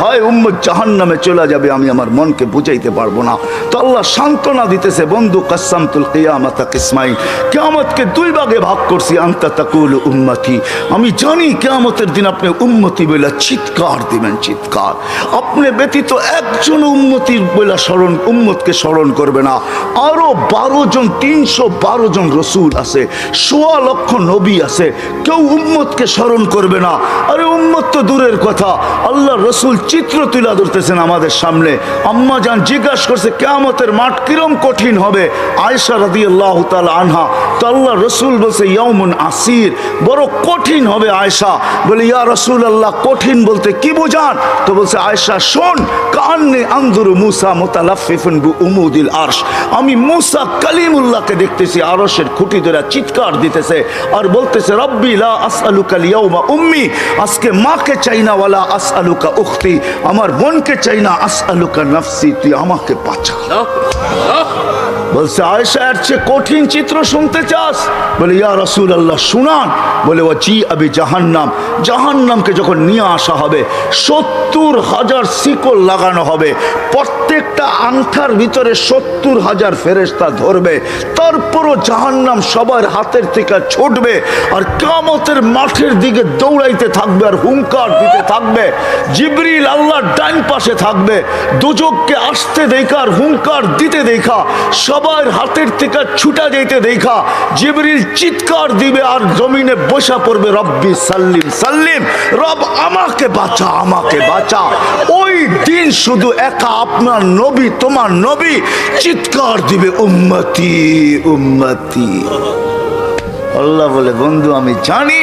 হয় জাহান নামে চলে যাবে, আমি আমার মনকে বুঝাইতে পারব না। তো আল্লাহ সান্ত্বনা দিতেছে, বন্ধু কিয়ামাতা কিসমাইল কিয়ামতকে দুই ভাগে ভাগ করছি, আন্তা তাকুল উম্মতি। আমি জানি কিয়ামতের দিন আপনি উম্মতি বলে চিৎকার দিবেন, চিৎকার। আপনি ব্যতীত একজন উম্মতির বলে স্মরণ, উম্মতকে স্মরণ করবে না। আরও বারো জন, তিনশো বারো জন রসুল আছে, সোয়া লক্ষ নবী আছে, কেউ উম্মতকে স্মরণ করবে না। আরে উম্মত তো দূরের কথা, আল্লাহ রসুল চিত্র তুলে ধরতেছেন আমাদের সামনে। আম্মা যান জিজ্ঞাসা করছে, কেয়ামতের মাঠ কিরম কঠিন হবে? আয়সা রাদি আল্লাহ আনহা, তো আল্লাহ রসুল বলছে ইয়মুন আসির, বড় কঠিন হবে আয়সা বলে, ইয়া রসুল আল্লাহ কঠিন বলতে কি বোঝান? তো বলছে আয়সা শোন কান্নে আন্দুরু মুসা মোতালাফিফুন বু উমুদিল আরশ। আমি মুসা কালিমুল্লাহকে দেখতেছি, আরশের খুঁটি ধরে চিৎকার দিতেছে আর বলতেছে, রব্বি লা আসআলুকা লিয়াউমা উম্মি, আজকে মাকে চাই না, ওয়ালা আসআলুকা উখতি আমার বোনকে চাই না আসআলুকা নাফসি তুই আমাকে বাঁচা বলছে আয়সা এর চেয়ে কঠিন চিত্র শুনতে চাস? বলে, ইয়া রসুল আল্লাহ শুনান। বলে ও জি আবি জাহান্নাম। জাহান্নামকে যখন নিয়ে আসা হবে, সত্তর হাজার শিকল লাগানো হবে। প্রত্যেকটা আংঠার ভিতরে সত্তর হাজার ফেরেস্তা ধরবে। তারপরও জাহান্নাম সবার হাতের থেকে ছুটবে আর কামতের মাঠের দিকে দৌড়াইতে থাকবে আর হুঙ্কার দিতে থাকবে। জিবরিল আল্লাহর ডাইন পাশে থাকবে। দুজককে আসতে দেখা আর হুঙ্কার দিতে দেখা। সবার হাতের থেকে ছুটা যেতে দেখা। জিবরিল চিৎকার দিবে আর জমিনে বসা পড়বে, রব্বি সাল্লিম সাল্লিম, রব আমাকে বাঁচা আমাকে বাঁচা। ওই দিন শুধু একা আপনার নবী, তোমার নবী চিৎকার দিবে, উম্মতি উম্মতি। আল্লাহ বলে, বন্ধু, আমি জানি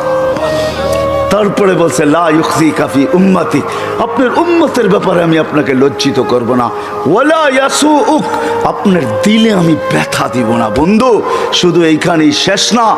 তারপরে বলছে, লা ইউখজি কাফি উম্মাতি। আপনার উম্মতের ব্যাপারে আমি আপনাকে লজ্জিত করব না। ওলা ইয়াসু উক আপনার দিলে আমি ব্যথা দিব না। বন্ধু, শুধু এইখানেই শেষ না।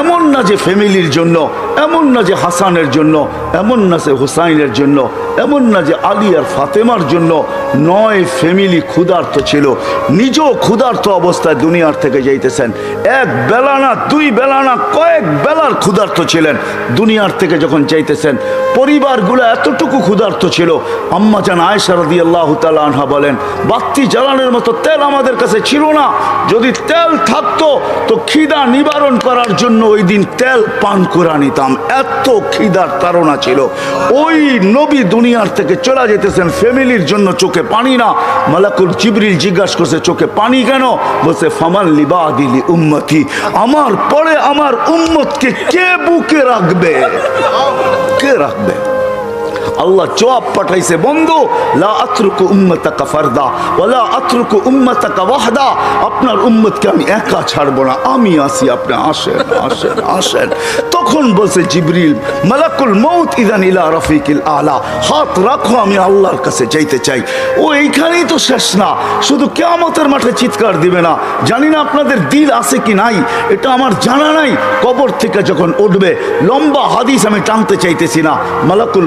এমন না যে ফ্যামিলির জন্য, এমন না যে হাসানের জন্য, এমন না যে হুসাইনের জন্য, এমন না যে আলী আর ফাতেমার জন্য, নয় ফ্যামিলি ক্ষুধার্ত ছিল। নিজেও ক্ষুধার্ত অবস্থায় দুনিয়ার থেকে যাইতেছেন। এক বেলা না, দুই বেলা না, কয়েক বেলার ক্ষুধার্ত ছিলেন। দুনিয়ার থেকে যখন চাইতেছেন পরিবারগুলো এতটুকু ক্ষুধার্ত ছিল। আম্মা জান আয়সা রদি আল্লাহ আনহা বলেন বাত্তি জ্বালানোর মতো তেল আমাদের কাছে ছিল না। যদি তেল থাকতো, তো খিদা নিবারণ করার জন্য ওই দিন তেল পান করে নিতাম এত খিদার তারা ছিল। ওই নবী দুনিয়ার থেকে চলে যেতেছেন, ফ্যামিলির জন্য চোখে পানি না। মালাকুল জিবরিল জিজ্ঞাসা করছে, চোখে পানি কেন? বলছে, ফামান লিবা দিলি উম্মতি। আমার পরে আমার উম্মতকে কে বুকে রাখবে? কে রাখবে? আল্লাহ জবাব পাঠাইছে, বন্ধু, লা উম্মতাকা ফারদা ওয়ালা আতরুকু উম্মতাকা ওয়াহদা। আপনার উম্মতকে আমি একা ছাড়বো না, আমি আসি আপনি আসেন আসেন আসেন। তখন বলছে জিবরিল, মালাকুল মৌত ইদান ইলা রফিকিল আলা। হাত রাখো, আমি আল্লাহর কাছে যাইতে চাই। ও, এইখানেই তো শেষ না। শুধু কেয়ামতের মাঠে চিৎকার দিবে না। জানি না আপনাদের দিল আছে কি নাই, এটা আমার জানা নাই। কবর থেকে যখন উঠবে, লম্বা হাদিস আমি টানতে চাইতেছি না। মালাকুল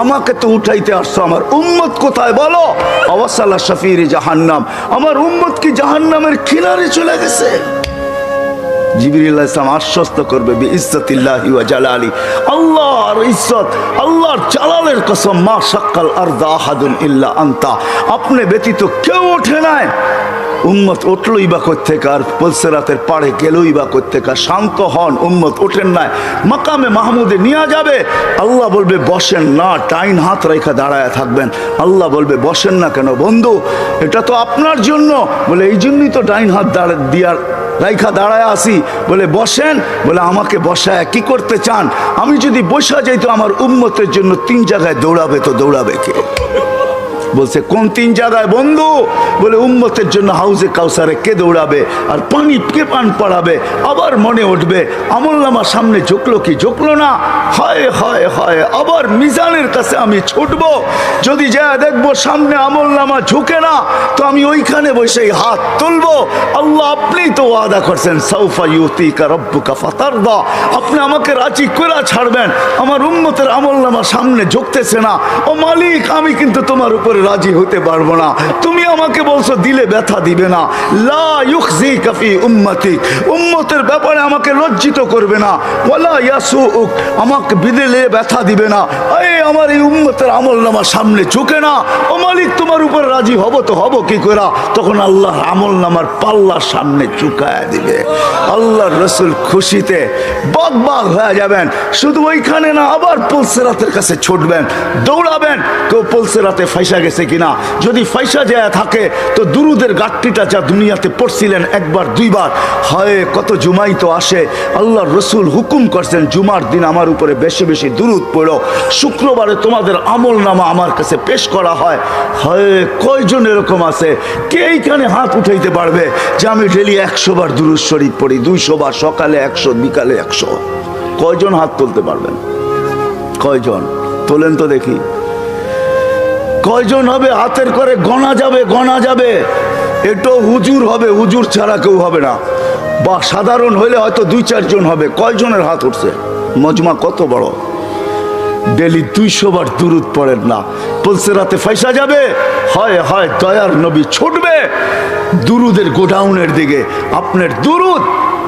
আমাকে তো উঠাইতে আসছো, আমার উম্মত কোথায় বলো? অবসাল্লা শফির জাহান্নাম। আমার উম্মত কি জাহান্নামের কিনারে চলে গেছে? আশ্বস্ত করবে আল্লাহর মা আরদা আপনি ব্যতীত কেউ ওঠে নাই। উম্মত উঠলই বা কোথেকে আর পলসেরাতের পাড়ে গেলই বা কোথেকে শান্ত হন, উম্মত ওঠেন নাই, মাকামে মাহমুদে নিয়ে যাবে। আল্লাহ বলবে, বসেন না টাইন হাত রেখা দাঁড়ায় থাকবেন। আল্লাহ বলবে, বসেন না কেন বন্ধু, এটা তো আপনার জন্য। বলে, এই জন্যই তো ডাইন হাত দাঁড়া, দিয়ার রাইখা দাঁড়ায় আসি বলে, বসেন, বলে, আমাকে বসায় কি করতে চান? আমি যদি বসা যাই তো আমার উম্মতের জন্য তিন জায়গায় দৌড়াবে তো দৌড়াবে কে? বলছে, কোন তিন জায়গায় বন্ধু? বলে, উম্মতের জন্য হাউজে কাউসারে কে দৌড়াবে আর পানি কে পান পড়াবে? আবার মনে উঠবে, আমল আমল্লামা সামনে ঝুঁকলো কি ঝুঁকলো না? হয় হয় হয়, আবার মিজানের কাছে আমি ছুটবো। যদি যা দেখব সামনে আমল্লামা ঝুঁকে না, তো আমি ওইখানে বসেই হাত তুলবো। আল্লাহ আপনি তো ওয়াদা করছেন সৌফা ইউতি কা রব্বুকা ফাতারদা। আপনি আমাকে রাজি করে ছাড়বেন। আমার উম্মতের আমল্লামা সামনে ঝুঁকতেছে না। ও মালিক, আমি কিন্তু তোমার উপরে রাজি হতে পারব না। তুমি আমাকে বলছো, দিলে ব্যথা দিবে না। লা উম্মতের ব্যাপারে আমাকে লজ্জিত করবে না। ওয়ালা ইয়াসুউক, আমাকে বিদেলে ব্যথা দিবে না। এই আমার এই উম্মতের আমল নামা সামনে চুকে না। ও মালিক, তোমার উপর রাজি হব তো হব কি করে তখন আল্লাহ আমল নামার পাল্লার সামনে চুকায় দিবে। আল্লাহর রসুল খুশিতে বাগ হয়ে যাবেন। শুধু ওইখানে না, আবার পলসেরাতের কাছে ছুটবেন, দৌড়াবেন। কেউ পলসেরাতে ফাইসা গেছে কিনা? যদি ফাইসা যায় থাকে, তো দুরুদের গাঠটিটা যা দুনিয়াতে পড়ছিলেন একবার, দুইবার, হয়, কত জুমাই তো আসে। আল্লাহর রসুল হুকুম করছেন, জুমার দিন আমার উপরে বেশি বেশি দুরুদ পড়ো। শুক্রবারে তোমাদের আমল নামা আমার কাছে পেশ করা হয়। হয়, কয়জন এরকম আছে? কে এইখানে হাত উঠাইতে পারবে যে আমি ডেলি একশো বার দুরুদ শরীফ পড়ি, দুইশো বার, সকালে একশো, বিকালে একশো? কয়জন হাত তুলতে পারবেন? কয়জন? তোলেন তো দেখি। কয়জন হবে হাতের করে? গণা যাবে গণা যাবে। এটো হুজুর হবে, হুজুর ছাড়া কেউ হবে না। বা সাধারণ হইলে হয়তো দুই, চারজন হবে। কয়জনের হাত উঠছে? মজমা কত বড়? ডেলি দুইশো বার দুরুদ পড়েন না। পলসে রাতে ফাইসা যাবে? হয় হয়, দয়ার নবী, ছুটবে। দুরুদের গোডাউনের দিকে। আপনার দুরুদ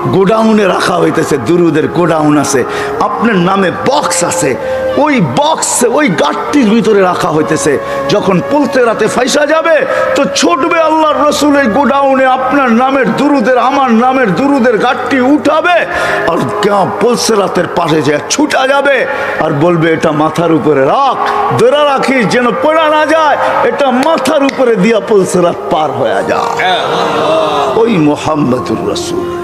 গোডাউনে রাখা হইতেছে দুরুদের গোডাউন আছে আপনার নামে বক্স আছে ওই বক্স ওই গাঠটির ভিতরে রাখা হইতেছে যখন পলতে রাতে ফাইসা যাবে তো ছুটবে আল্লাহর রসুলের গোডাউনে আপনার নামের দুরুদের আমার নামের দুরুদের গাঠটি উঠাবে আর পলসে রাতের পাশে যে ছুটা যাবে আর বলবে এটা মাথার উপরে রাখ ধরে রাখিস যেন পড়া না যায় এটা মাথার উপরে দিয়া পলসে রাত পার হয়ে যায়। ওই মোহাম্মদুর রসুল।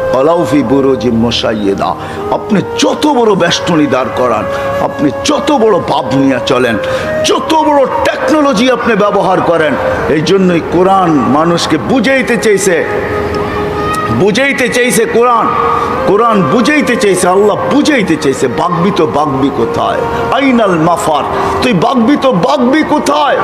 অলাউফি বুরোজি মশাইয়েদা। আপনি যত বড় বেষ্টনী দাঁড় করান, আপনি যত বড় পাপ নিয়ে চলেন, যত বড় টেকনোলজি আপনি ব্যবহার করেন, এই জন্যই কোরআন মানুষকে বুঝাইতে চেয়েছে বুঝাইতে চাইছে কোরআন। কোরআন বুঝাইতে চাইছে, আল্লাহ বুঝাইতে চাইছে, বাগবি তো বাগবি কোথায়? আইনাল মাফার, তুই বাগবি তো বাগবি কোথায়?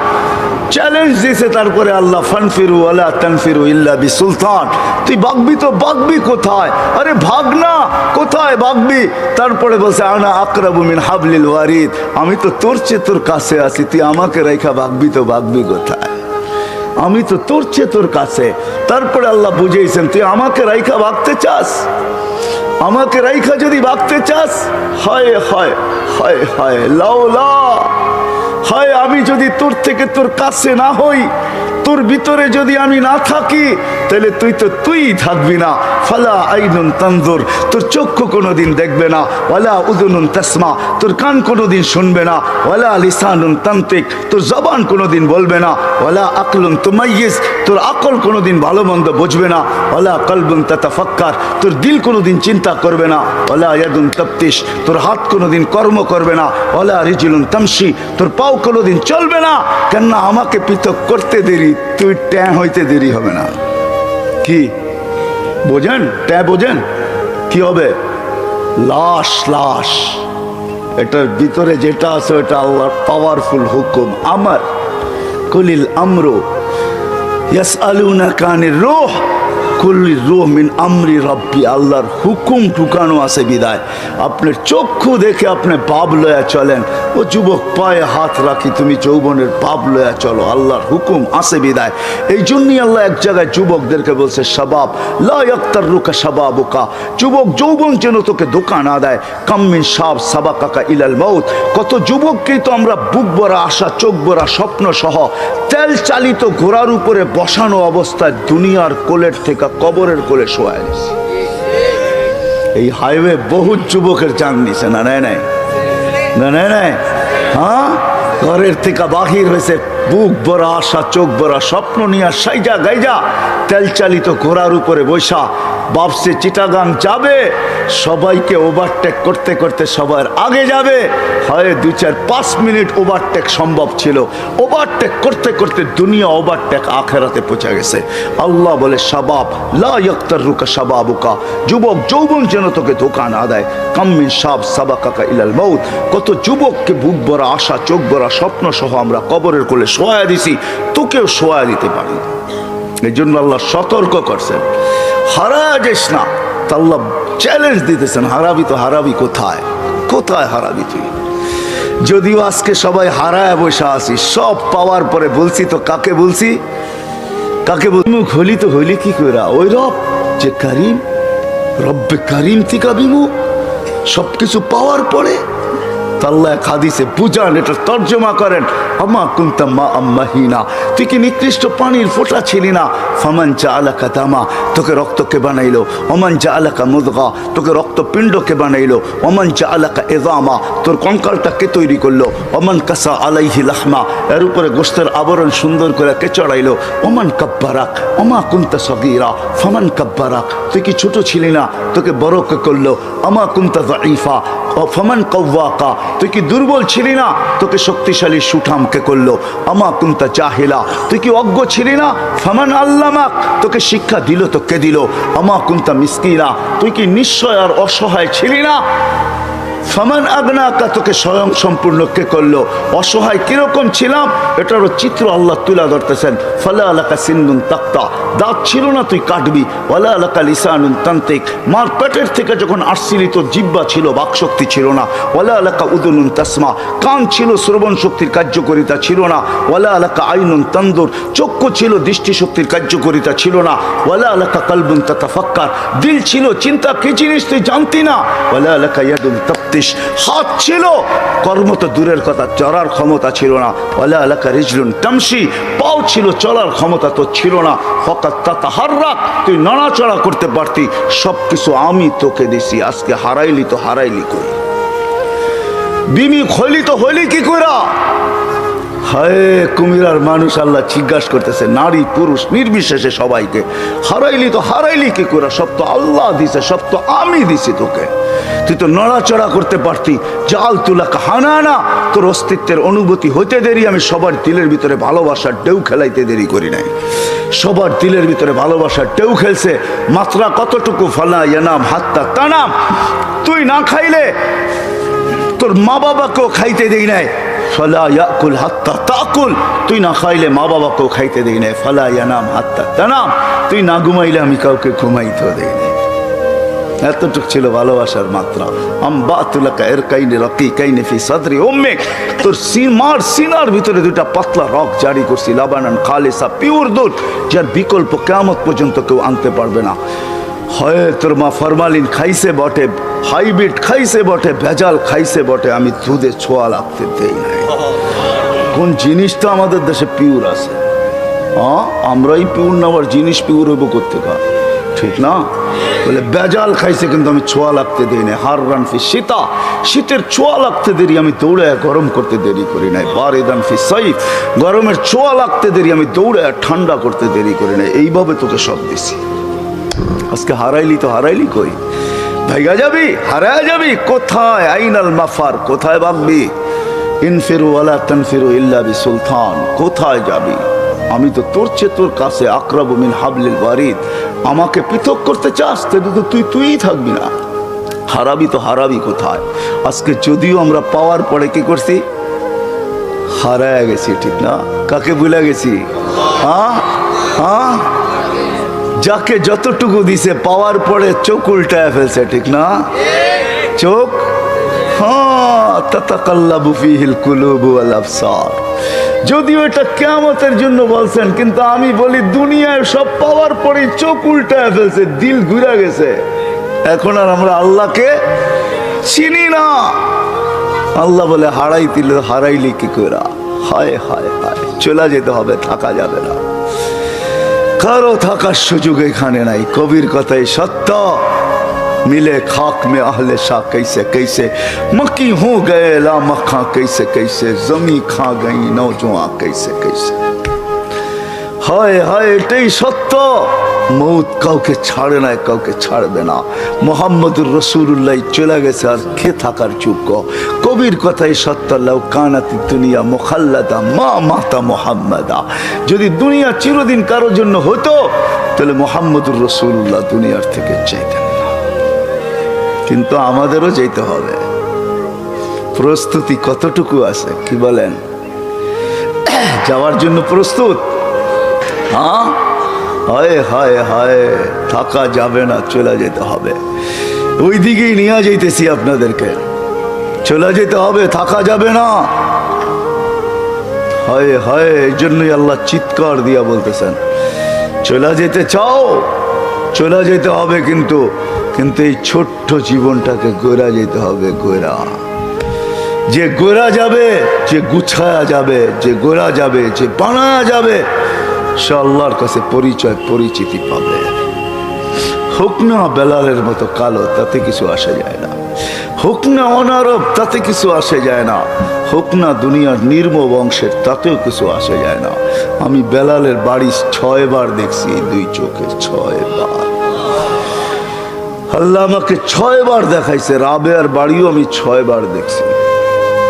চ্যালেঞ্জ দিয়েছে তারপরে আল্লাহ, ফানফিরু আলা তানফিরু ইল্লা বি সুলতান তুই বাগবি তো বাগবি কোথায়? আরে ভাগ না, কোথায় বাগবি? তারপরে বলছে, আনা আকরাবু মিন হাবলিল ওয়ারিদ। আমি তো তোর চেয়ে তোর কাছে আছি, তুই আমাকে রেখা বাগবি তো বাগবি কোথায়? আমি তো তোর চেয়ে তোর কাছে। তারপরে আল্লাহ বুঝেছেন তুই আমাকে রাইখা ভাগতে চাস? আমাকে রাইখা যদি ভাগতে চাস, হয় হয় হয় হয় লাও লা হয়, আমি যদি তোর থেকে তোর কাছে না হই তোর ভিতরে যদি আমি না থাকি, তাহলে তুই তো তুই থাকবি না। ফালা আইনুন তান্দুর তোর চক্ষু কোনোদিন দেখবে না। ওয়ালা উদুনুন তাসমা, তোর কান কোনোদিন শুনবে না। ওয়ালা লিসানুন তান্ত্রিক, তোর জবান কোনোদিন বলবে না। ওয়ালা আকলুন তুমাইয়িস তোর আকল কোনোদিন ভালো মন্দ বুঝবে না। ওয়ালা কলবুন তাতাফাক্কার, তোর দিল কোনোদিন চিন্তা করবে না। ওয়ালা ইয়াদুন তাফতিশ তোর হাত কোনোদিন কর্ম করবে না। ওয়ালা রিজুলুন তামশি, তোর পাও কোনোদিন চলবে না। কেননা আমাকে পৃথক করতে দেরি তুই ট্যাঁ হইতে দেরি হবে না। কি? বোঝেন? ট্যাঁ বোঝেন? কি হবে? লাশ লাশ। এটার ভিতরে যেটা আছে, ওটা আল্লাহর পাওয়ারফুল হুকুম। আমার কলিল আমরো ইয়াস আলুনা কানের রোহ। কুল্লি রোহ মিন আমরি রব্বি, আল্লাহর হুকুম আছে বিদায়। আপনার চক্ষু দেখে আপনি পাপ লয়া চলেন। ও যুবক, পায়ে হাত রাখি, তুমি যৌবনের পাপ লয়া চলো, আল্লাহর হুকুম আছে বিদায়। এই জন্যই আল্লাহ এক জায়গায় যুবকদেরকে বলছে লাক্তার যুবক যৌবন যেন তোকে ধোকা না দেয়। কাম্মিন সাব সাবা কাকা ইলাল মৌত কত যুবককেই তো আমরা বুক ভরা আশা, চোখ ভরা স্বপ্ন সহ তেল চালিত ঘোড়ার উপরে বসানো অবস্থায় দুনিয়ার কোলের থেকে কবরের কোলে শোয়া গেছে এই হাইওয়ে বহু যুবকের চান নিছে না নেয় নাই? না নেয় নাই? হ্যাঁ? ঘরের থেকে বাহির হয়েছে, বুক ভরা আশা, চোখ ভরা স্বপ্ন নিয়ে সাইজা গাইজা তেল চালিত ঘোড়ার উপরে বৈশা বাপসে চিটাগাং যাবে, সবাইকে ওভারটেক করতে করতে সবার আগে যাবে। হয় দুই চার পাঁচ মিনিট ওভারটেক সম্ভব ছিল। ওভারটেক করতে করতে দুনিয়া ওভারটেক আখেরাতে পৌঁছে গেছে। আল্লাহ বলে সাবাব লা ইয়ক্তার রুকা সাবাবুকা যুবক যৌবন যেন তোকে ধোকা না দেয়। কাম্মিন সাব সাবা কাকা ইলাল মৌত কত যুবককে বুক ভরা আশা, চোখ ভরা স্বপ্ন সহ আমরা কবরের কোলে শোয়া দিছি, তোকেও শোয়া দিতে পারি। এই জন্য আল্লাহ সতর্ক করছেন। হারা যাস না। তা চ্যালেঞ্জ দিতেছেন, হারাবি তো হারাবি কোথায়? কোথায় হারাবি তুই? যদিও আজকে সবাই হারায় বসে আছি, সব পাওয়ার পরে বলছি তো কাকে বলছি? কাকে বল মুখ হলি তো হইলি কি কইরা? ওই রব যে কারিম, রব্বে কারিম থেকে বিমুখ সব কিছু পাওয়ার পরে তাল্লা এক হাদিসে, বুঝান, এটা তর্জমা করেন, আমা কুন্তা মা আম্মাহিনা তুই কি নিকৃষ্ট পানির ফোঁটা ছিলি না? ফামান চা আলাকা দামা তোকে রক্তকে বানাইলো? অমান চা আলাকা মুদগা তোকে রক্তপিণ্ডকে বানাইলো? অমান চা আলাকা এদামা তোর কঙ্কালটাকে তৈরি করল? অমান কাসা আলাইহি লাহমা এর উপরে গোস্তের আবরণ সুন্দর করে কে চড়াইলো? অমান কাব্বারাক অমা কুন্তা সগিরা ফামান কাব্বারাক তুই কি ছোট ছিলি না? তোকে বড় কে করল? আমা কুন্তা দাইফা ও ফমান কৌয়াকা তুই কি দুর্বল ছিলি না? তোকে শক্তিশালী সুঠামকে করল। আমা কুন্তা চাহিলা তুই কি অজ্ঞ ছিলি না? ফমান আল্লামাক। তোকে শিক্ষা দিল, তোকে দিল। আমা কুন্তা মিসকিনা। তুই কি নিশ্চয় আর অসহায় ছিলি না? ফামান আগনাকা তোকে স্বয়ং সম্পূর্ণ কে করল? অসহায় কীরকম ছিলাম? এটারও চিত্র আল্লাহ তুলা ধরতেছেন। ফলে আলাকা সিন্দুন তাক্তা। দাঁত ছিল না, তুই কাটবি। ওয়ালা আলাকা লিসানুন তান্ত্রিক মার পেটের থেকে যখন আসছিলি তোর জিব্বা ছিল, বাকশক্তি ছিল না। ওলা আলাকা উদুনুন তাসমা। কান ছিল, শ্রবণ শক্তির কার্যকরিতা ছিল না। ওলা আলাকা আইনুন তন্দুর। চক্ষু ছিল দৃষ্টিশক্তির কার্যকরিতা ছিল না। ওয়ালা আলাকা কালবুন তথা তাতাফাক্কার। দিল ছিল, চিন্তা কি জিনিস তুই জানতি না? ওলা আলাকা ইয়াদুন তাপ্তিস হাত ছিল। কর্ম তো দূরের কথা, চড়ার ক্ষমতা ছিল না। অলা এলাকা রিজলুন টামসি পাও ছিল, চলার ক্ষমতা তো ছিল না। হকাত তাতা হাররাক তুই নড়াচড়া করতে পারতি। সব কিছু আমি তোকে দিছি, আজকে হারাইলি তো হারাইলি কই? বিমি খলি তো হলি কি কইরা? হায়, কুমিরার মানুষ আল্লাহ জিজ্ঞাসা করতেছে, নারী, পুরুষ, নির্বিশেষে সবাইকে। হারাইলি তো হারাইলি কি করে? সব তো আল্লাহ দিছে, সব তো আমি দিছি তোকে। তুই তো নড়াচড়া করতে পারতি। জাল তুলা হানা না তোর অস্তিত্বের অনুভূতি হইতে দেরি, আমি সবার দিলের ভিতরে ভালোবাসার ঢেউ খেলাইতে দেরি করি নাই। সবার দিলের ভিতরে ভালোবাসার ঢেউ খেলছে। মাত্রা কতটুকু? ফালা ইয়ানাম হাত্তা তানাম। তুই না খাইলে তোর মা বাবাকেও খাইতে দেই নাই। ফলা ইয়াকুল হাত্তা তাকুল। তুই না খাইলে মা বাবাকেও খাইতে দেই নাই। ফলা ইয়ানাম হাত্তা তানাম। তুই না ঘুমাইলে আমি কাউকে ঘুমাইতেও দেই নাই। এতটুক ছিল ভালোবাসার মাত্রা। আম্বা তুলাকা এর কাইনে রকি কাইনে ফি সাদরি ওম্মে তোর সিমার সিনার ভিতরে দুটা পাতলা রক জারি করছি। লাবানান খালেসা, পিওর দুধ। যার বিকল্প কেমত পর্যন্ত কেউ আনতে পারবে না। হয় তোর মা ফরমালিন খাইছে বটে, হাইব্রিড খাইছে বটে, ভেজাল খাইছে বটে, আমি দুধে ছোঁয়া লাগতে দেই নাই। কোন জিনিসটা আমাদের দেশে পিওর আছে। আমরাই পিউর না, আবার জিনিস পিউর হইব করতে কা ঠিক না? বলে বেজাল খাইছে কিন্তু আমি ছোঁয়া লাগতে দিই না হার রান শীতা শীতের ছোঁয়া লাগতে দেরি, আমি দৌড়ে গরম করতে দেরি করি নাই। বারে দান ফি সাইফ গরমের ছোঁয়া লাগতে দেরি, আমি দৌড়ে ঠান্ডা করতে দেরি করি নাই। এইভাবে তোকে সব দিছি। আজকে হারাইলি তো হারাইলি কই? ভাইগা যাবি? হারায় যাবি? কোথায়? আইনাল মাফার, কোথায় ভাববি? ইনফিরু আলা তানফিরু ইল্লা সুলতান কোথায় যাবি? আমি তো তোর চেয়ে কাছে আকরাবু মিন হাবলিল ওয়ারিদ। আমাকে পৃথক করতে চাস তাহলে তো তুই, তুইই থাকবি না। হারাবি তো হারাবি কোথায়? আজকে যদিও আমরা পাওয়ার পরে কি করছি? হারায় গেছি, ঠিক না? কাকে ভুলে গেছি? হ্যাঁ? হ্যাঁ? যাকে যতটুকু দিছে, পাওয়ার পরে চোখ উল্টায় ফেলছে, ঠিক না? চোখ? হ্যাঁ যদিও এটা কেয়ামতের জন্য বলছেন, কিন্তু আমি বলি দুনিয়ায় সব পাওয়ার পরে চোখ উল্টায় ফেলছে, দিল ঘুরে গেছে। এখন আর আমরা আল্লাহকে চিনি না। আল্লাহ বলে, হারাই দিল হারাইলি কি করে হায় হায় হায়, চলে যেতে হবে, থাকা যাবে না। কারো থাকার সুযোগ এখানে নাই কবির কথাই সত্য मिले खाक में अहले शाह कैसे कैसे मक्की हो गए ला मक्खा कैसे कैसे जमी खा गई नौजवा कैसे कैसे হায় হায় এটাই সত্য মৌত কাউকে ছাড়ে না কাউকে ছাড়বে না। মোহাম্মদুর রসুল্লাহ চলে গেছে আর কে থাকার যোগ্য? কবির কথাই সত্তাল্লাহ, কানাতি দুনিয়া মোখাল্লাদা, মা মাতা মোহাম্মদা। যদি দুনিয়া চিরদিন কারোর জন্য হতো, তাহলে মোহাম্মদুর রসুল্লাহ দুনিয়ার থেকে চাইতেন না। কিন্তু আমাদেরও যেতে হবে। প্রস্তুতি কতটুকু আছে, কি বলেন? যাওয়ার জন্য প্রস্তুত? হ্যাঁ? হায় হায় হায়, থাকা যাবে না, চলে যেতে হবে। ওই দিকেই নিয়ে যেতেছি আপনাদেরকে। চলে যেতে হবে, থাকা যাবে না। হায় হায়, এই জন্যই আল্লাহ চিৎকার দিয়া বলতেছেন, চলে যেতে চাও? চলে যেতে হবে কিন্তু কিন্তু এই ছোট্ট জীবনটাকে গোরা যেতে হবে গোরা যে গোরা যাবে, যে গুছায়া যাবে, যে গোরা যাবে, যে বানা যাবে সে আল্লাহর কাছে পরিচয়, পরিচিতি পাবে। হোক না বেলালের মতো কালো, তাতে কিছু আসে যায় না। হোক না অনারব, তাতে কিছু আসে যায় না। হোক না দুনিয়ার নির্ম বংশের তাতেও কিছু আসে যায় না। আমি বেলালের বাড়ি ছয় বার দেখছি, দুই চোখে ছয় বার আল্লাহ আমাকে ছয় বার দেখাইছে, রাবেয়ার বাড়িও আমি ছয় বার দেখছি।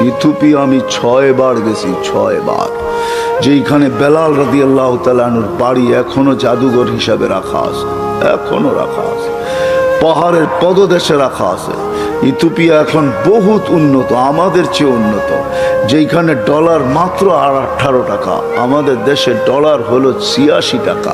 ইথুপি আমি ছয় বার গেছি ছয় বার যেইখানে বেলাল রাজি আল্লাহ তালানুর বাড়ি এখনও জাদুঘর হিসাবে রাখা আছে, এখনও রাখা আছে। পাহাড়ের পদদেশে রাখা আছে। ইথুপিয়া এখন বহুত উন্নত, আমাদের চেয়ে উন্নত। যেইখানে ডলার মাত্র আর আঠারো টাকা, আমাদের দেশে ডলার হলো ছিয়াশি টাকা।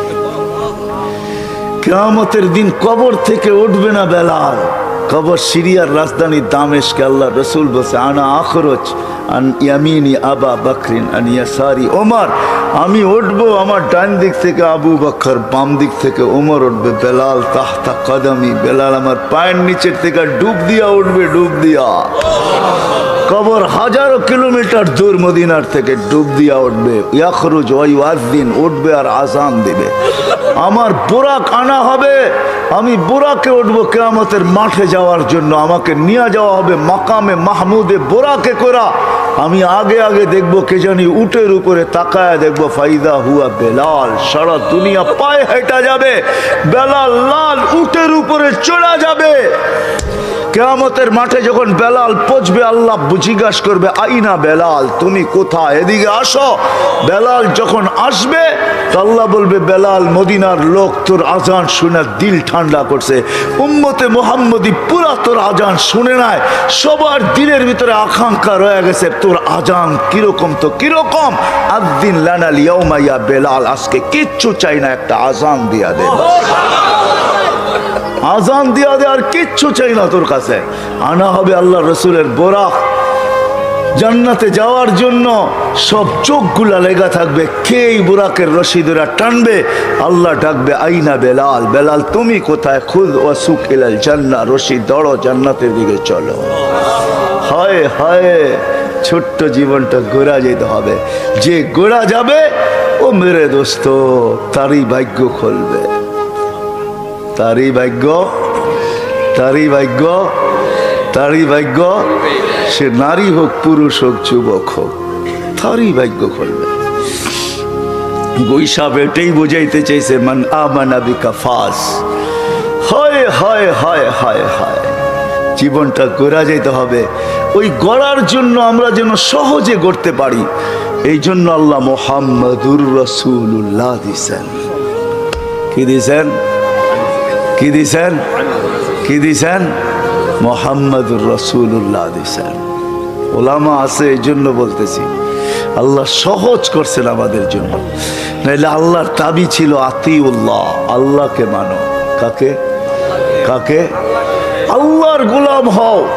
কেয়ামতের দিন কবর থেকে উঠবে না বেলাল। কবর সিরিয়ার রাজধানী দামেশকে আল্লাহ রসুল বসে আনা আখরোচ আন ইয়ামিনী আবা বকরিন, আন ইয়াসারি ওমর। আমি উঠবো আমার ডান দিক থেকে আবু বকর, বাম দিক থেকে ওমর উঠবে, বেলাল তাহতা কদমি, বেলাল আমার পায়ের নিচের থেকে ডুব দিয়া উঠবে, ডুব দিয়া। কবর হাজারো কিলোমিটার দূর মদিনার থেকে ডুব দিয়া উঠবে, ইয়াখরুজ ওয়াই ওয়াজদিন উঠবে আর আজান দিবে। আমার বোরাক আনা হবে, আমি বোরাকে উঠবো কেয়ামতের মাঠে যাওয়ার জন্য। আমাকে নিয়ে যাওয়া হবে মাকামে মাহমুদে বোরাকে করা আমি আগে আগে দেখব কে জানি উটের উপরে তাকায় দেখব, ফাইদা হুয়া বেলাল, সারা দুনিয়া পায়ে হেঁটা যাবে, বেলাল লাল উটের উপরে চড়া যাবে। কেয়ামতের মাঠে যখন বেলাল পচবে, আল্লাহ জিজ্ঞাস করবে, আইনা বেলাল, তুমি কোথায়? এদিকে আসো। বেলাল যখন আসবে আল্লাহ বলবে, বেলাল, মদিনার লোক তোর আজান শুনে দিল ঠান্ডা করছে। উম্মতে মোহাম্মদী পুরা তোর আজান শুনে নাই। সবার দিলের ভিতরে আকাঙ্ক্ষা রয়ে গেছে, তোর আজান কীরকম তো কীরকম? আদিন লানাল ইয়ৌমাইয়া বেলাল, আজকে কিচ্ছু চাই না, একটা আজান দিয়া দে। আজান দিয়া দে আর কিচ্ছু চাই না তোর কাছে। আনা হবে আল্লাহ রসুলের বোরাক। জান্নাতে যাওয়ার জন্য সব চোখগুলা লেগা থাকবে, কেই বুরাকের রশিদরা টানবে, আল্লাহ ডাকবে, আইনা বেলাল বেলাল, তুমি কোথায়? খুদ ও সুখিলাল জান্না রশি দড়ো জান্নাতের দিকে চলো। হায় হায়, ছোট্ট জীবনটা গোড়া যেতে হবে। যে গোড়া যাবে, ও মেরে দোস্ত, তারই ভাগ্য খুলবে। তারই ভাগ্য তারই ভাগ্য তারই ভাগ্য। সে নারী হোক, পুরুষ হোক, যুবক হোক, তারই ভাগ্য খুলবে গৈসাব এটাই বুঝাইতে চাইছে, মান আমানা বিকা ফাস হয় হয় হয় হয় হয়। জীবনটা গড়া যেতে হবে। ওই গড়ার জন্য আমরা যেন সহজে গড়তে পারি। এই জন্য আল্লাহ মোহাম্মদুর রসুল্লাহ দিছেন। কি দিছেন? কি দিছেন? কি দিছেন? মোহাম্মদুর রসুল্লাহ দিছেন। ওলামা আছে এই জন্য বলতেছি। আল্লাহ সহজ করছেন আমাদের জন্য। নাইলে আল্লাহর দাবি ছিল আতিউল্লাহ, আল্লাহকে মানো। কাকে? কাকে? আল্লাহর গোলাম হও।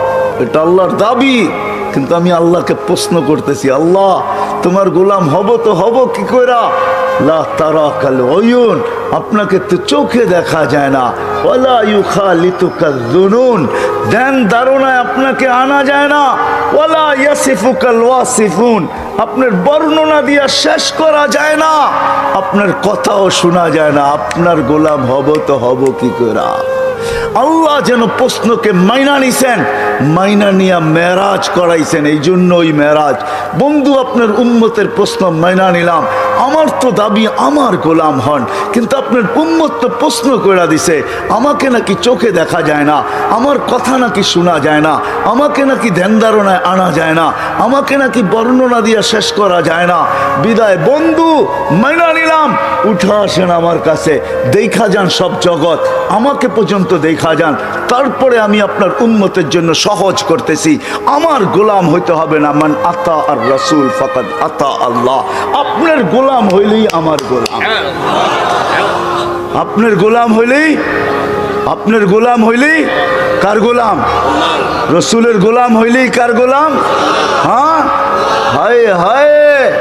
এটা আল্লাহর দাবি। কিন্তু আমি আল্লাহকে প্রশ্ন করতেছি, আল্লাহ, তোমার গোলাম হব তো হব কি কইরা? লা তারা কাল অয়ুন আপনাকে তো চোখে দেখা যায় না। ওয়ালা ইউখা লিতুকাল জুনুন ধ্যান ধারণায় আপনাকে আনা যায় না। ওয়ালা ইয়াসিফুকাল ওয়াসিফুন আপনার বর্ণনা দিয়া শেষ করা যায় না। আপনার কথাও শোনা যায় না। আপনার গোলাম হব তো হব কি করা? আল্লাহ যেন প্রশ্নকে মাইনা নিছেন, মাইনা নিয়া মেরাজ করাইছেন। এই জন্য ওই মেরাজ। বন্ধু, আপনার উম্মতের প্রশ্ন মাইনা নিলাম। আমার তো দাবি আমার গোলাম হন, কিন্তু আপনার উম্মত তো প্রশ্ন করে দিছে, আমাকে নাকি চোখে দেখা যায় না, আমার কথা নাকি শোনা যায় না, আমাকে নাকি ধ্যান ধারণায় আনা যায় না, আমাকে নাকি বর্ণনা দিয়া শেষ করা যায় না। বিদায়, বন্ধু, মাইনা নিলাম, উঠা আসেন আমার কাছে, দেখা যান সব জগৎ, আমাকে পর্যন্ত দেখা যান, তারপরে আমি আপনার উন্মতের জন্য সহজ করতেছি। আমার গোলাম হইতে হবে না, মান আতা আর রসুল ফকাত আতা আল্লাহ। আপনার গোলাম হইলেই আমার গোলাম। আপনার গোলাম হইলেই, আপনার গোলাম হইলেই কার গোলাম? রসুলের গোলাম হইলেই কার গোলাম? হ্যাঁ? হায় হায়!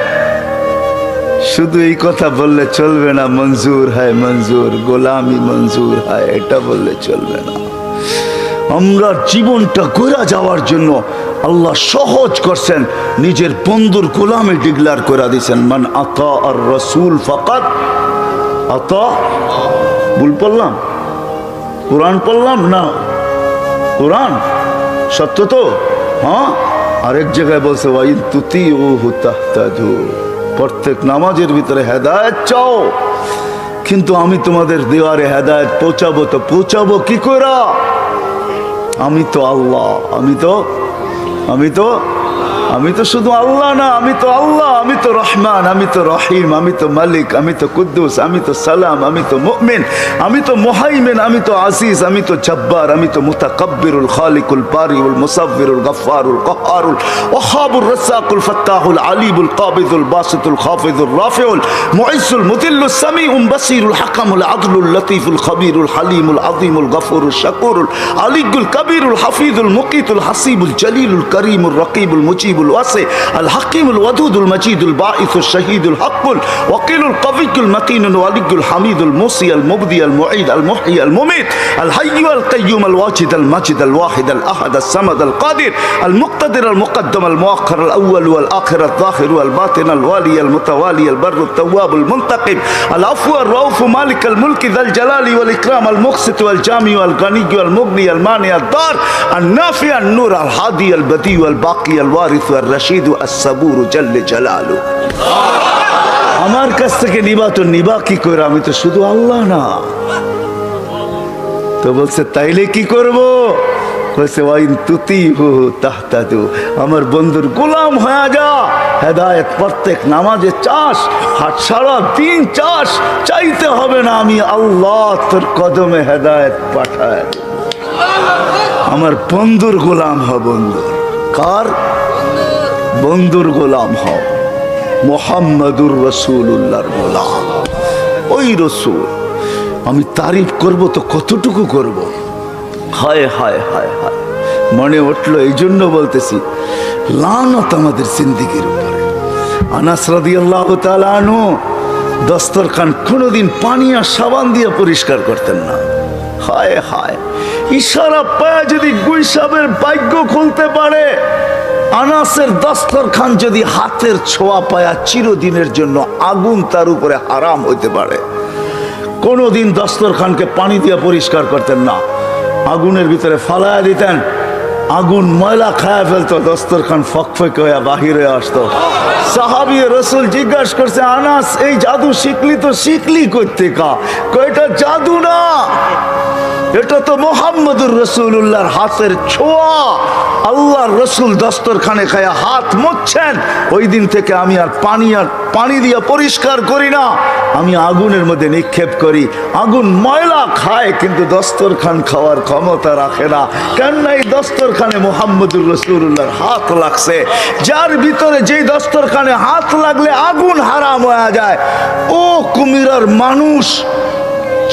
শুধু এই কথা বললে চলবে না, মঞ্জুর হায় মঞ্জুর গোলামি মঞ্জুর হায়, এটা বললে চলবে না। আমরা জীবনটা ঘোরা যাওয়ার জন্য আল্লাহ সহজ করছেন, নিজের বন্ধুর গোলামে ডিগলার করে দিয়েছেন, মান আতা আর রসুল ফকাত আতা? ভুল পড়লাম? কোরআন পড়লাম না? কোরআন? সত্য তো? হ্যাঁ? আরেক জায়গায় বলছে ওয়াইন তুতি ও হুতাহতাদু প্রত্যেক নামাজের ভিতরে হেদায়ত চাও। কিন্তু আমি তোমাদের দেওয়ারে হেদায়ত পৌঁছাবো তো পৌঁছাবো কি করা আমি তো আল্লাহ আমি তো আমি তো আমি তো শুধু আল্লাহ না আমি তো আল্লাহ আমি তো রহমান আমি তো রহিম আমি তো মালিক আমি তো কুদ্দুস আমি তো সালাম আমি তো মুমিন আমি তো মোহাইমেন আমি তো আসিস আমি তো জব্বার আমি তো মুতাকব্বিরুল খালিকুল বারিউল মুসাব্বিরুল গফফারুল কহারুল ওহাবুর রসাকুল ফত্তাহুল আলিবুল কাবিদুল বাসিতুল খাফিদুল রাফিউল মুইসুল মুদিল্লুস সামিউম বাসিরুল হাকামুল আদলুল লতিফুল খবিরুল হালিমুল আযীমুল গফুরুল শাকুরুল আলিগুল কবিরুল হাফিজুল মুকিতুল হাসিবুল জলিলুল করিমুল রকিবুল মুজিবুল الواسع الحكيم الودود المجيد الباعث الشهيد الحق الوكيل القوي المتين الولي الحميد الموصي المبدي المعيد المحيي المميت الحي القيوم الواجد المجد الواحد الأحد الصمد القادر المقتدر المقدم المؤخر الأول والآخر الظاهر والباطن الوالي المتوالي البر التواب المنتقم العفو الرؤوف مالك الملك ذا الجلال والإكرام المقسط والجامع والغني والمغني المانع الضار النافع النور الهادي البديع الباقي الوارث আর আসাবুর জাল্লে জালালু। আমার কাছ থেকে নিবা তো নিবা কি করে? আমি তো শুধু আল্লাহ না। তো বলছে, তাইলে কি করব? বলছে, ওয়াইন তুতি হু তাহতাদু। আমার বন্ধুর গোলাম হয়ে যা। হেদায়ত প্রত্যেক নামাজে চাষ হাত সারা দিন চাষ, চাইতে হবে না আমি আল্লাহ তোর কদমে হেদায়ত পাঠায় আমার বন্ধুর গোলাম হ বন্ধুর কার? বন্ধুর গোলাম হও, মোহাম্মদুর রসুল্লাহর গোলাম ওই রসুল, আমি তারিফ করব তো কতটুকু করব? হায় হায় হায় হায়। মনে উঠল এই জন্য বলতেছি, লানত আমাদের জিন্দিগির উপরে। আনাস রাদিয়াল্লাহু তাআলা আনহু দস্তরখান কোনোদিন পানি আর সাবান দিয়ে পরিষ্কার করতেন না। হায় হায়। ইশারা পায় যদি গুইসাবের ভাগ্য খুলতে পারে আনাসের দস্তরখান যদি হাতের ছোঁয়া পায়া চিরদিনের জন্য আগুন তার উপরে আরাম হইতে পারে। কোনোদিন দস্তরখানকে পানি দিয়ে পরিষ্কার করতেন না। আগুনের ভিতরে ফালায়া দিতেন। আগুন ময়লা খায়া ফেলতো, দস্তরখান ফকফক হয়ে বাহিরে আসতো। সাহাবি রসুল জিজ্ঞাসা করছে, আনাস, এই জাদু শিখলি তো শিখলি করতে কা কয়টা জাদু না। এটা তো মোহাম্মদুর রসুল্লাহর হাতের ছোঁয়া। আল্লাহর রসুল দস্তরখানে খায়া হাত মুছছেন। ওই দিন থেকে আমি আর পানি আর পানি দিয়ে পরিষ্কার করি না। আমি আগুনের মধ্যে নিক্ষেপ করি। আগুন ময়লা খায়, কিন্তু দস্তরখান খাওয়ার ক্ষমতা রাখে না। কেননা এই দস্তরখানে মোহাম্মদুর রসুল্লাহর হাত লাগছে। যার ভিতরে যেই দস্তরখানে হাত লাগলে আগুন হারাম হয়ে যায়। ও কুমিরার মানুষ,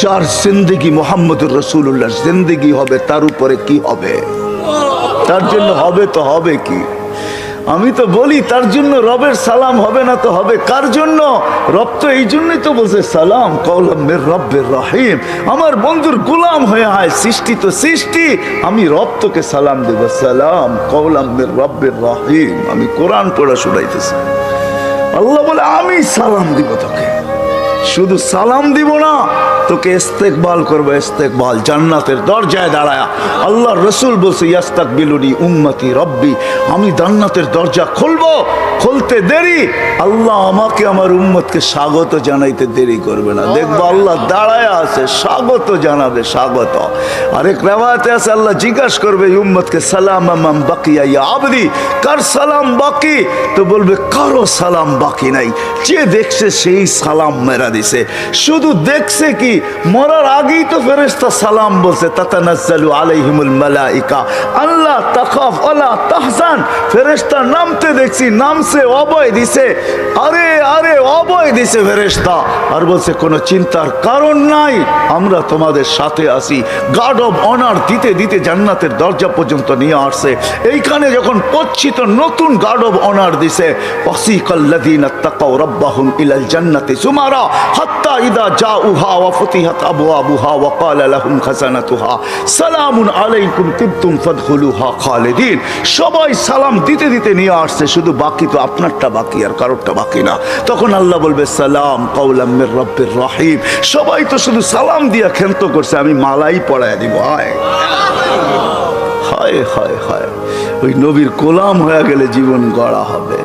যার জিন্দগি মোহাম্মদুর রসুল্লাহর জিন্দগি হবে, তার উপরে কি হবে? তার জন্য হবে তো হবে কি? আমি তো বলি, তার জন্য রবের সালাম হবে না তো হবে। কার জন্য? রব তো এই জন্যই তো বলছে, সালাম কৌলাম মের রব্বের রহিম। আমার বন্ধুর গুলাম হয়ে হয় সৃষ্টি তো সৃষ্টি, আমি রব তোকে সালাম দেব। সালাম কৌলাম মের রব্বের রহিম। আমি কোরআন পড়া শুনাইতেছি। আল্লাহ বলে, আমি সালাম দিব তোকে। শুধু সালাম দিব না তোকে ইস্তেকবাল করব, ইস্তেকবাল। জান্নাতের দরজায় দাঁড়ায় আল্লাহ রসুল বলছে ইয়াস্তাক বিলুনি উম্মতি রব্বি। আমি জান্নাতের দরজা খুলবো, খুলতে দেরি। আল্লাহ আমাকে, আমার উম্মতকে স্বাগত জানাইতে দেরি করবে না। দেখব আল্লাহ দাঁড়ায় আছে, স্বাগত জানাবে, স্বাগত। আরেক রেওয়াতে আছে, আল্লাহ জিজ্ঞাসা করবে, উম্মতকে সালাম আমাম বাকি ইয়া আবদি? কার সালাম বাকি? তো বলবে, কারও সালাম বাকি নাই। যে দেখছে সেই সালাম মেরা দিছে। শুধু দেখছে কি? মরার আগেই তো ফেরেশতা সালাম বলছে, তাতানাজ্জালু আলাইহিমুল মালাইকা। আল্লাহ তাখাফ, ওয়ালা তাহজান। ফেরেশতা নামতে দেখছি, নামছে, অবয় দিছে। আরে আরে, অবয় দিছে ফেরেশতা। আর বলছে, কোনো চিন্তার কারণ নাই, আমরা তোমাদের সাথে আসি গার্ড অফ অনার দিতে দিতে জান্নাতের দরজা পর্যন্ত নিয়ে আসছে। এইখানে যখন পচ্ছিত নতুন গার্ড অফ অনার দিছে, ওয়াসিকাল্লাযীনা তাকাউ রাব্বাহুম ইলাল জান্নাতি সুমারা হাত্তা ইদা জাউহা ওয়া সবাই সালাম দিতে দিতে নিয়ে আসছে, শুধু বাকি তো আপনারটা বাকি আর কারোরটা বাকি না। তখন আল্লাহ বলবে, সালাম সবাই তো শুধু সালাম দিয়া ক্ষান্ত করছে, আমি মালাই পড়ায় দিব, আয়। হায় হায় হায়, ওই নবীর গোলাম হয়ে গেলে জীবন গড়া হবে।